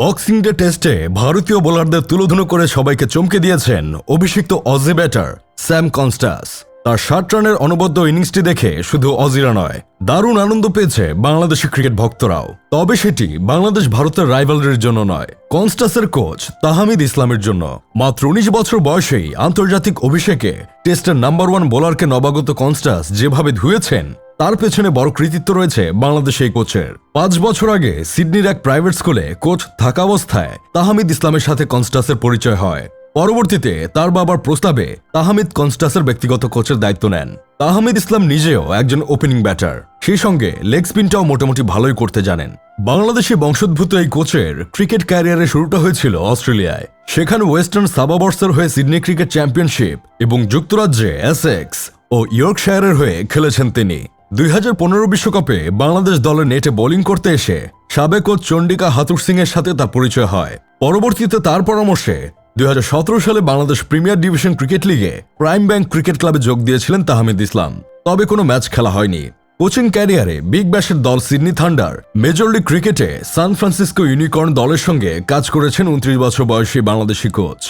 Boxing day টেস্টে ভারতীয় বোলারদের তুলোধুনো করে সবাইকে চমকে দিয়েছেন অভিষিক্ত অজে ব্যাটার স্যাম কনস্টাস। তার ষাট রানের অনবদ্য ইনিংসটি দেখে শুধু অজিরা নয়, দারুণ আনন্দ পেয়েছে বাংলাদেশি ক্রিকেট ভক্তরাও। তবে সেটি বাংলাদেশ ভারতের রাইভালরির জন্য নয়, কনস্টাসের কোচ তাহামিদ ইসলামের জন্য। মাত্র উনিশ বছর বয়সেই আন্তর্জাতিক অভিষেকে টেস্টের নাম্বার ওয়ান বোলারকে নবাগত কনস্টাস যেভাবে ধুয়েছেন, তার পেছনে বড় কৃতিত্ব রয়েছে বাংলাদেশ এই কোচের। পাঁচ বছর আগে সিডনির এক প্রাইভেট স্কুলে কোচ থাকা অবস্থায় তাহামিদ ইসলামের সাথে কনস্টাসের পরিচয় হয়। পরবর্তীতে তার বাবার প্রস্তাবে তাহামিদ কনস্টাসের ব্যক্তিগত কোচের দায়িত্ব নেন। তাহামিদ ইসলাম নিজেও একজন ওপেনিং ব্যাটার। সেই সঙ্গে লেগ স্পিনটাও মোটামুটি ভালোই করতে জানেন। বাংলাদেশে বংশোদ্ভূত এই কোচের ক্রিকেট ক্যারিয়ারের শুরুটা হয়েছিল অস্ট্রেলিয়ায়। সেখানে ওয়েস্টার্ন সাবাবর্সের হয়ে সিডনি ক্রিকেট চ্যাম্পিয়নশিপ এবং যুক্তরাজ্যে এসেক্স ও ইয়র্কশায়ারের হয়ে খেলেছেন তিনি। দুই হাজার বিশ্বকাপে বাংলাদেশ দলের নেটে বোলিং করতে এসে সাবেক কোচ চণ্ডিকা হাতুর সিং এর সাথে তার পরিচয় হয়। পরবর্তীতে তার পরামর্শে দু হাজার সতেরো সালে বাংলাদেশ প্রিমিয়ার ডিভিশন ক্রিকেট লিগে প্রাইম ব্যাংক ক্রিকেট ক্লাবে যোগ দিয়েছিলেন তাহমিদ ইসলাম। তবে কোনো ম্যাচ খেলা হয়নি। কোচিং ক্যারিয়ারে বিগ ব্যাশের দল সিডনি থান্ডার, মেজর লিগ ক্রিকেটে সান ফ্রান্সিসকো ইউনিকর্ন দলের সঙ্গে কাজ করেছেন উনত্রিশ বছর বয়সী বাংলাদেশি কোচ।